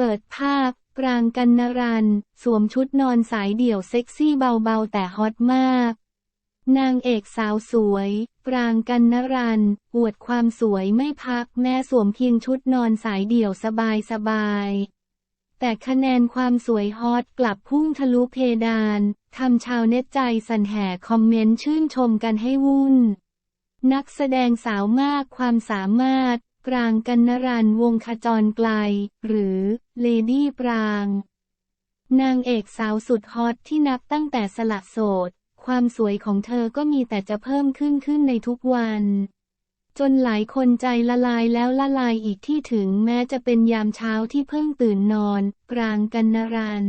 เปิดภาพ ปรางกันนรัน สวมชุดนอนสายเดี่ยวเซ็กซี่เบาๆ แต่ฮอตมาก นางเอกสาวสวย ปรางกันนรัน อวดความสวยไม่พักแม้สวมเพียงชุดนอนสายเดี่ยวสบายๆแต่คะแนนความสวยฮอตกลับพุ่งทะลุเพดานทำชาวเน็ตใจสั่นแห่คอมเมนต์ชื่นชมกันให้วุ่น นักแสดงสาวมากความสามารถ ปรางกันนรันวงขจรไกล หรือเลดี้ปราง นางเอกสาวสุดฮอตที่นับตั้งแต่สละโสด ความสวยของเธอก็มีแต่จะเพิ่มขึ้นขึ้นในทุกวัน จนหลายคนใจละลายแล้วละลายอีกที่ถึงแม้จะเป็นยามเช้าที่เพิ่งตื่นนอน ปรางกันนรัน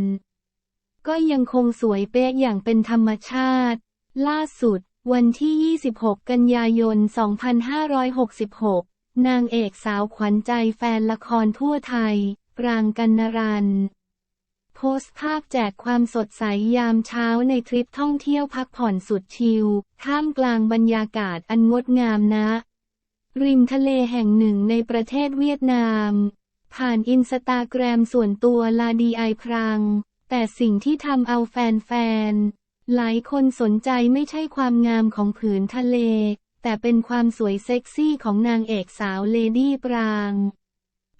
ก็ยังคงสวยเป๊ะอย่างเป็นธรรมชาติ ล่าสุดวันที่ 26 กันยายน 2566 นางเอกสาวขวัญใจแฟนละครทั่วไทย ปรางกันนรัน โพสต์ภาพแจกความสดใสยามเช้าในทริปท่องเที่ยวพักผ่อนสุดชิล ท่ามกลางบรรยากาศอันงดงามนะ ริมทะเลแห่งหนึ่งในประเทศเวียดนาม ผ่านอินสตาแกรมส่วนตัวลาดีไอพรังแต่สิ่งที่ทำเอาแฟนๆ หลายคนสนใจไม่ใช่ความงามของผืนทะเล แต่เป็นความสวยเซ็กซี่ของนางเอกสาวเลดี้ปราง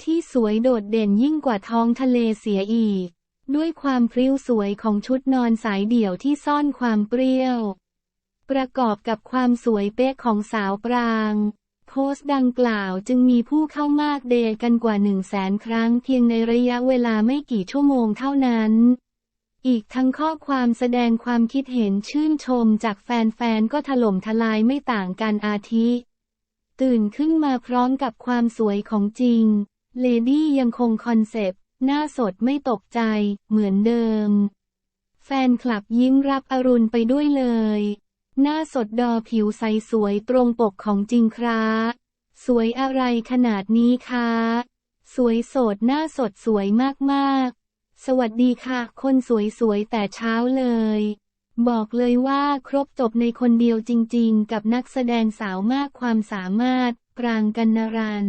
ที่สวยโดดเด่นยิ่งกว่าท้องทะเลเสียอีก ด้วยความพริ้วสวยของชุดนอนสายเดี่ยวที่ซ่อนความเปรี้ยว ประกอบกับความสวยเป๊ะของสาวปรางโพสต์ดังกล่าวจึงมีผู้เข้ามากเดทกันกว่าหนึ่งแสนครั้งเพียงในระยะเวลาไม่กี่ชั่วโมงเท่านั้น อีกทั้งข้อความแสดงความคิดเห็นชื่นชมจากแฟนๆ ก็ถล่มทลายไม่ต่างกันอาทิ ตื่นขึ้นมาพร้อมกับความสวยของจริง เลดี้ยังคงคอนเซปต์ หน้าสดไม่ตกใจ เหมือนเดิม แฟนคลับยิ้มรับอรุณไปด้วยเลย หน้าสดดอผิวใสสวยตรงปกของจริงคราสวยอะไรขนาดนี้คะ สวยสดหน้าสดสวยมากๆ สวัสดีค่ะ คนสวยๆ แต่เช้าเลย บอกเลยว่าครบจบในคนเดียวจริงๆ กับนักแสดงสาวมากความสามารถ ปรางกันนรัน